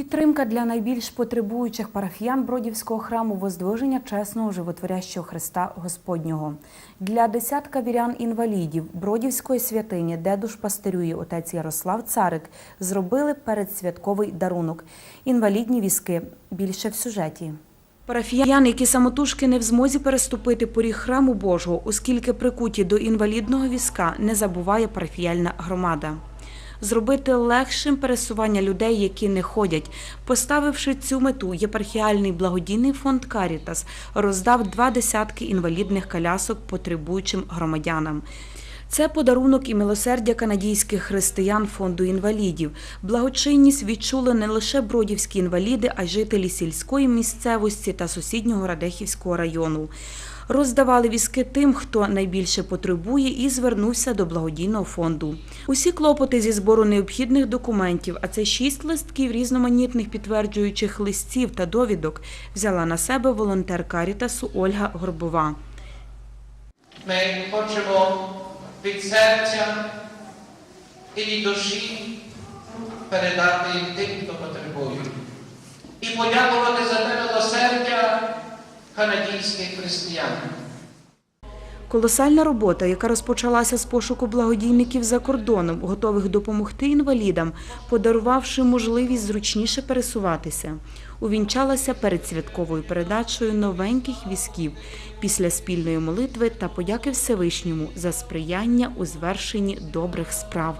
Підтримка для найбільш потребуючих парафіян Бродівського храму Воздвиження чесного животворящого Христа Господнього. Для десятка вірян-інвалідів Бродівської святині, де душпастерює отець Ярослав Царик, зробили передсвятковий дарунок – інвалідні візки. Більше в сюжеті. Парафіяни, які самотужки не в змозі переступити поріг храму Божого, оскільки прикуті до інвалідного візка, не забуває парафіяльна громада. Зробити легшим пересування людей, які не ходять. Поставивши цю мету, єпархіальний благодійний фонд Карітас роздав два десятки інвалідних колясок потребуючим громадянам. Це подарунок і милосердя канадійських християн фонду інвалідів. Благочинність відчули не лише бродівські інваліди, а й жителі сільської місцевості та сусіднього Радехівського району. Роздавали візки тим, хто найбільше потребує, і звернувся до благодійного фонду. Усі клопоти зі збору необхідних документів, а це шість листків різноманітних підтверджуючих листів та довідок, взяла на себе волонтер Карітасу Ольга Горбова. Ми хочемо від серця і від душі передати тим, хто потребує. І подякувати за те канадійських християн. Колосальна робота, яка розпочалася з пошуку благодійників за кордоном, готових допомогти інвалідам, подарувавши можливість зручніше пересуватися, увінчалася перед святковою передачею новеньких візків після спільної молитви та подяки Всевишньому за сприяння у звершенні добрих справ.